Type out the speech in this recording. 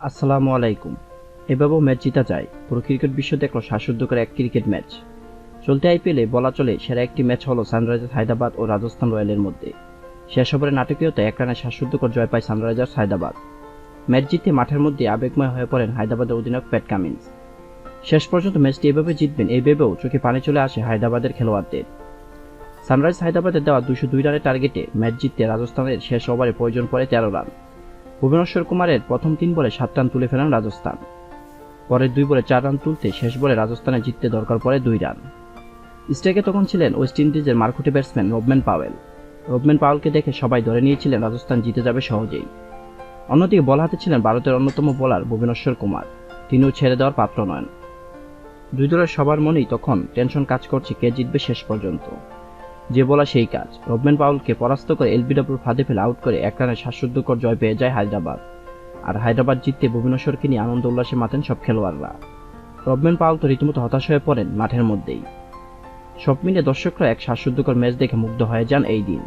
আসসালামু আলাইকুম। এভাবেও ম্যাচ জিতা যায়। পুরো ক্রিকেট বিশ্ব দেখল শ্বাসরুদ্ধকর এক ক্রিকেট ম্যাচ। চলতি আইপিএলে বলা চলে, সেরা একটি ম্যাচ হলো সানরাইজার্স হায়দ্রাবাদ ও রাজস্থান রয়্যালের মধ্যে। শেষ ওভারে নাটকীয়তা এক রানে শ্বাসরুদ্ধকর জয় পায় সানরাইজার্স হায়দ্রাবাদ। ম্যাচ জিতে মাঠের মধ্যে আবেগময় হয়ে পড়েন হায়দ্রাবাদের অধিনায়ক প্যাট কামিন্স। শেষ পর্যন্ত ম্যাচটি এভাবে জিতবেন এই ভেবেও চোখে পানি চলে আসে হায়দ্রাবাদের খেলোয়াড়দের। সানরাইজ হায়দ্রাবাদের দেওয়া দুশো দুই রানের টার্গেটে ম্যাচ জিততে রাজস্থানের শেষ ওভারে প্রয়োজন পড়ে তেরো রান। ভুবনেশ্বর কুমারের প্রথম তিন বলে সাত রান তুলে ফেলেন রাজস্থান। পরের দুই বলে চার রান তুলতে শেষ বলে রাজস্থানে জিততে দরকার পড়ে দুই রান। স্ট্রাইকে তখন ছিলেন ওয়েস্ট ইন্ডিজের মারকুটে ব্যাটসম্যান রবম্যান পাওয়েল। রবম্যান পাওয়েলকে দেখে সবাই ধরে নিয়েছিলেন রাজস্থান জিতে যাবে সহজেই। অন্যদিকে বল হাতে ছিলেন ভারতের অন্যতম বোলার ভুবনেশ্বর কুমার। তিনিও ছেড়ে দেওয়ার পাত্র নন। দুই দলের সবার মনেই তখন টেনশন কাজ করছে কে জিতবে শেষ পর্যন্ত। যে বলা সেই কাজ। রবম্যান পাউলকে পরাস্ত করে এলবিডব্লিউর ফাঁদে ফেলে আউট করে এক রানে শ্বাসরুদ্ধকর জয় পেয়ে যায় হায়দ্রাবাদ। আর হায়দ্রাবাদ জিততে ভুবনেশ্বরকে নিয়ে আনন্দ উল্লাসে মাতেন সব খেলোয়াড়রা। রবমেন পাউল তো রীতিমতো হতাশ হয়ে পড়েন মাঠের মধ্যেই। সব মিলে দর্শকরা এক শ্বাসরুদ্ধকর ম্যাচ দেখে মুগ্ধ হয়ে যান এই দিন।